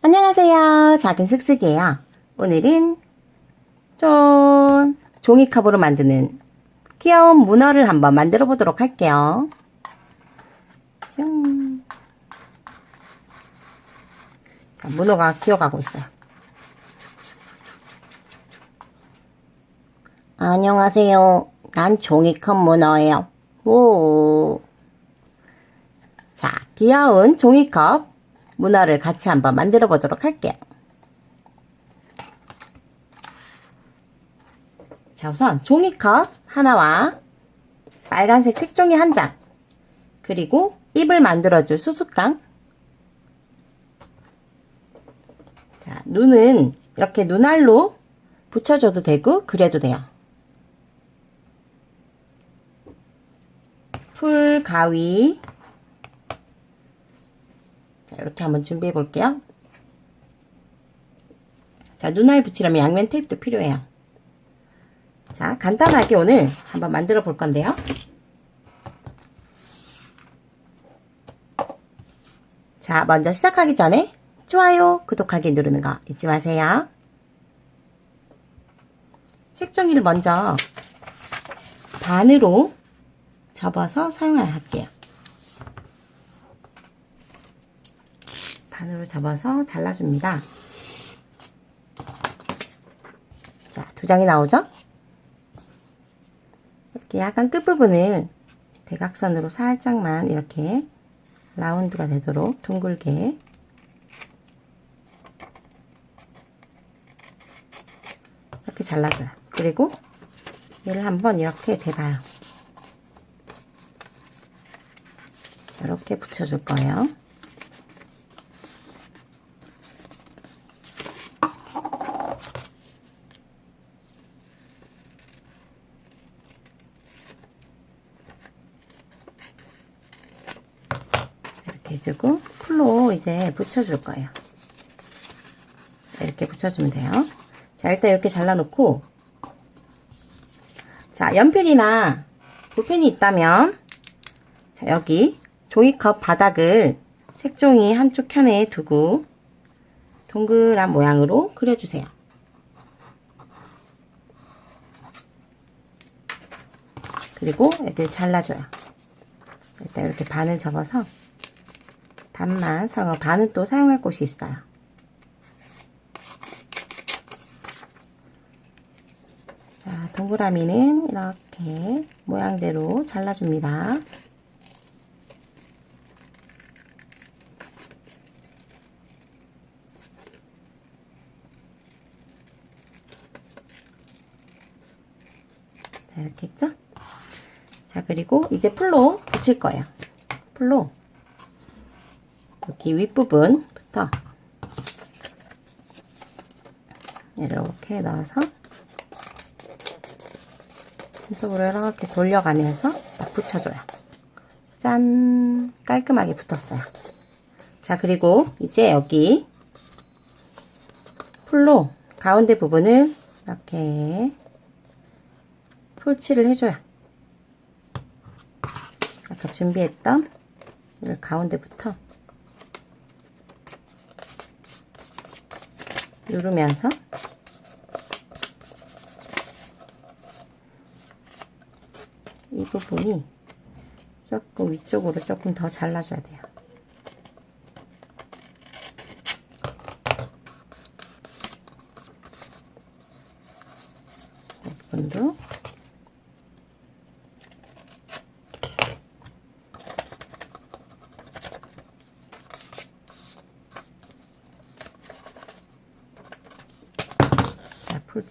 안녕하세요. 작은 슥슥이에요. 오늘은 좀 종이컵으로 만드는 귀여운 문어를 한번 만들어 보도록 할게요. 뿅. 자, 문어가 기어가고 있어요. 안녕하세요. 난 종이컵 문어예요. 오. 자, 귀여운 종이컵 문어를 같이 한번 만들어 보도록 할게요. 자, 우선 종이컵 하나와 빨간색 색종이 한 장, 그리고 입을 만들어줄 수수깡. 자, 눈은 이렇게 눈알로 붙여줘도 되고, 그려도 돼요. 풀 가위. 자, 이렇게 한번 준비해 볼게요. 자, 눈알 붙이려면 양면 테이프도 필요해요. 자, 간단하게 오늘 한번 만들어 볼 건데요. 자, 먼저 시작하기 전에 좋아요, 구독하기 누르는 거 잊지 마세요. 색종이를 먼저 반으로 접어서 사용을 할게요. 반으로 접어서 잘라줍니다. 자, 두 장이 나오죠? 이렇게 약간 끝부분을 대각선으로 살짝만 이렇게 라운드가 되도록 둥글게 이렇게 잘라줘요. 그리고 얘를 한번 이렇게 대봐요. 이렇게 붙여줄 거예요. 해주고 풀로 이제 붙여줄 거예요. 이렇게 붙여주면 돼요. 자, 일단 이렇게 잘라놓고 자, 연필이나 볼펜이 있다면 자, 여기 종이컵 바닥을 색종이 한쪽 켠에 두고 동그란 모양으로 그려주세요. 그리고 여기를 잘라줘요. 일단 이렇게 반을 접어서 반만 사용, 반은 또 사용할 곳이 있어요. 자, 동그라미는 이렇게 모양대로 잘라줍니다. 자, 이렇게 했죠? 자, 그리고 이제 풀로 붙일 거예요. 풀로 여기 윗부분부터 이렇게 넣어서 손톱으로 이렇게 돌려가면서 딱 붙여줘요. 짠! 깔끔하게 붙었어요. 자, 그리고 이제 여기 풀로 가운데 부분을 이렇게 풀칠을 해줘요. 아까 준비했던 이 가운데부터 누르면서 이 부분이 조금 위쪽으로 조금 더 잘라줘야 돼요. 이 부분도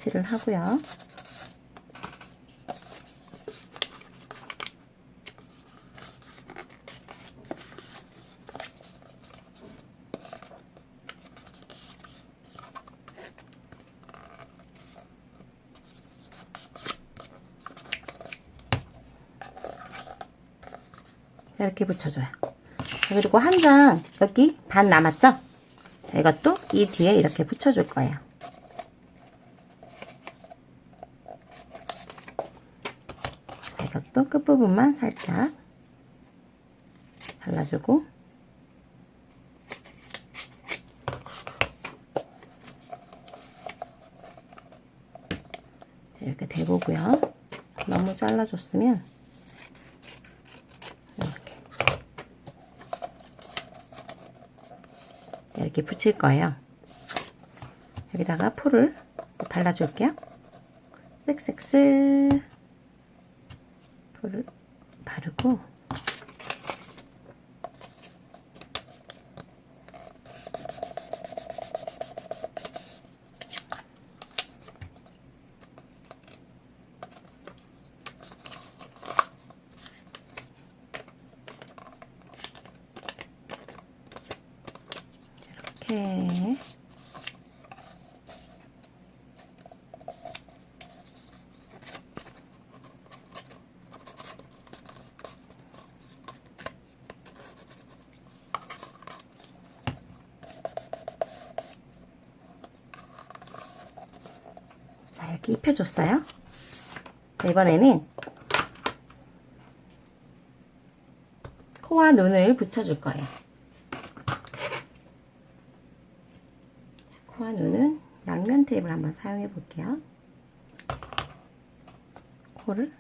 자, 풀칠을 하고요. 자, 이렇게 붙여줘요. 자, 그리고 한 장 여기 반 남았죠? 자, 이것도 이 뒤에 이렇게 붙여줄 거예요. 또 끝부분만 살짝 발라주고 이렇게 대보고요. 너무 잘라줬으면 이렇게 이렇게 붙일 거예요. 여기다가 풀을 발라줄게요. 쓱쓱쓱 풀을 바르고 이렇게 자 이렇게 입혀줬어요. 자, 이번에는 코와 눈을 붙여줄 거예요. 코와 눈은 양면 테이프를 한번 사용해 볼게요. 코를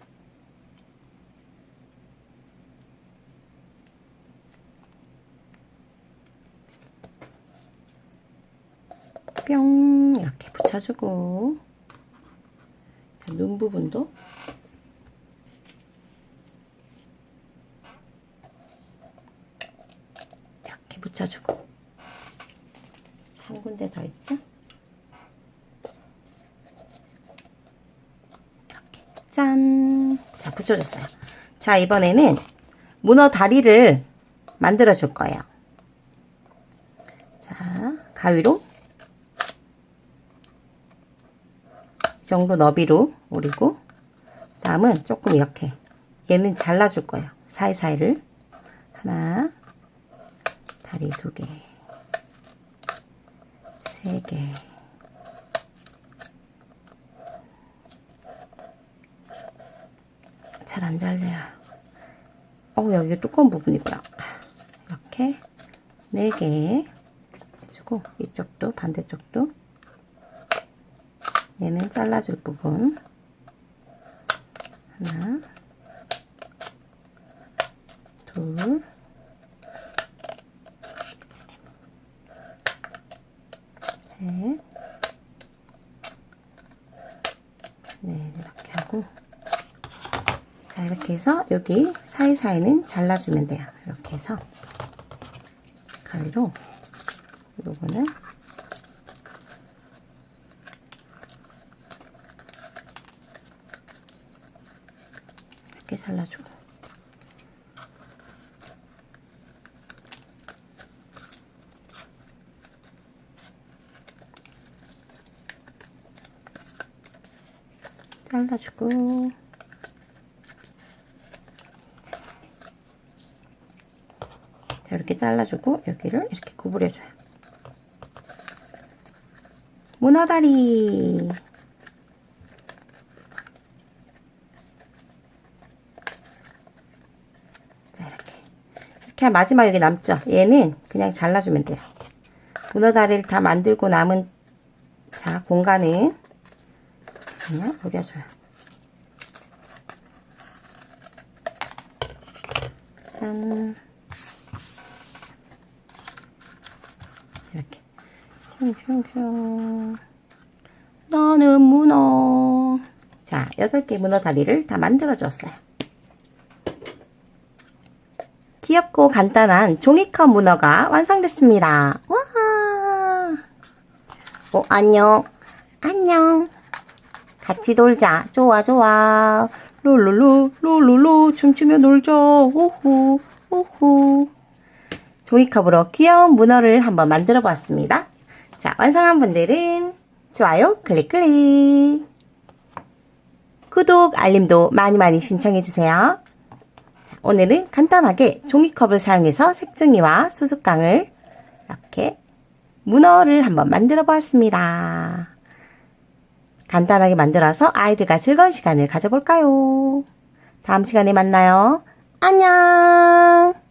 뿅 이렇게 붙여주고 자, 눈 부분도 이렇게 붙여주고 한 군데 더 있죠? 이렇게 짠! 자, 붙여줬어요. 자, 이번에는 문어 다리를 만들어 줄 거예요. 자, 가위로 이 정도 너비로 오리고 다음은 조금 이렇게 얘는 잘라줄 거예요. 사이사이를 하나 다리 두 개, 세 개, 잘 안 잘려요. 어 여기 두꺼운 부분이구나. 이렇게 네 개 해주고 이쪽도 반대쪽도 얘는 잘라줄 부분 하나 둘 셋, 네, 이렇게 하고. 자, 이렇게 해서 여기 사이사이는 잘라주면 돼요. 이렇게 해서. 가위로, 요거는 이렇게 잘라주고. 잘라주고. 자 이렇게 잘라주고 여기를 이렇게 구부려줘요. 문어다리 자 이렇게 하면 마지막 여기 남죠 얘는 그냥 잘라주면 돼요 문어 다리를 다 만들고 남은 자 공간은 그냥 노려줘요. 짠. 이렇게. 슝슝슝. 너는 문어. 자, 여덟 개 문어 다리를 다 만들어 줬어요. 귀엽고 간단한 종이컵 문어가 완성됐습니다. 와! 어, 안녕. 안녕. 같이 놀자. 좋아, 좋아. 룰루루, 룰루루, 춤추며 놀자. 오호, 오호. 종이컵으로 귀여운 문어를 한번 만들어 보았습니다. 자, 완성한 분들은 좋아요, 클릭, 클릭. 구독, 알림도 많이 많이 신청해주세요. 자, 오늘은 간단하게 종이컵을 사용해서 색종이와 수수깡을 이렇게 문어를 한번 만들어 보았습니다. 간단하게 만들어서 아이들과 즐거운 시간을 가져볼까요? 다음 시간에 만나요. 안녕!